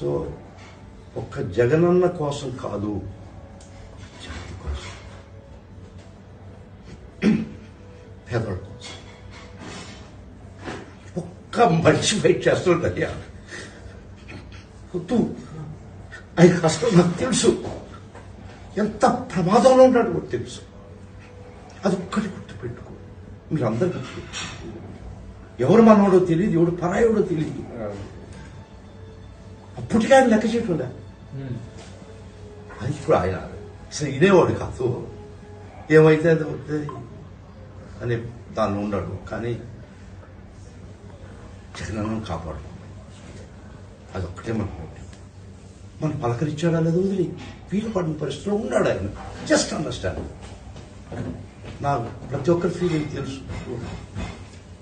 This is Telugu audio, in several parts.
సో ఒక్క జగనన్న కోసం కాదు జాతి కోసం. పేదల కోసం. ఒక్క మనిషి వెయిట్ చేస్తుంటయ్యా. వద్దు. ఆయన కష్టం నాకు తెలుసు. ఎంత ప్రమాదంలో ఉంటాడు కూడా తెలుసు. అది ఒక్కటి గుర్తుపెట్టుకో. మీరు అందరు గుర్తుపెట్టుకో. ఎవరు మనోడో తెలియదు ఎవడు పరాయోడో తెలియదు అప్పటికే ఆయన లెక్క చేయకుండా అది ఇప్పుడు ఆయన అసలు ఇదేవాడు కాదు. ఏమైతే అది అవుతుంది అని దాన్ని ఉన్నాడు కానీ జగనన్ను కాపాడు. అదొక్కటే మన. మనం పలకరించాడా లేదు వదిలి? వీలు పడిన పరిస్థితిలో ఉన్నాడు ఆయన. జస్ట్ అండర్స్టాండ్ నాకు ప్రతి ఒక్కరి ఫీలింగ్ తెలుసు.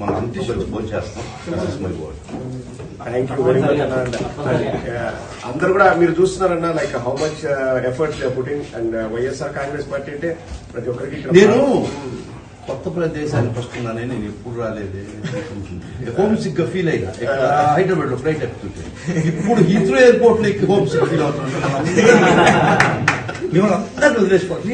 మనం అంతా చేస్తాం. అందరు కూడా మీరు చూస్తున్నారన్న like how much efforts putting and YSR Congress party అంటే ప్రతి ఒక్కరికి నేను కొత్త ప్రదేశానికి వస్తున్నానని నేను ఎప్పుడు రాలేదు. హోమ్ సిక్గా ఫీల్ అయినా హైదరాబాద్లో ఫ్లైట్ ఎక్కుతుంటే. ఇప్పుడు హీత్రో ఎయిర్పోర్ట్లో హోమ్ సిక్ ఫీల్ అవుతున్నాను. మిమ్మల్ని అందరినీ వదిలేసుకోవాలి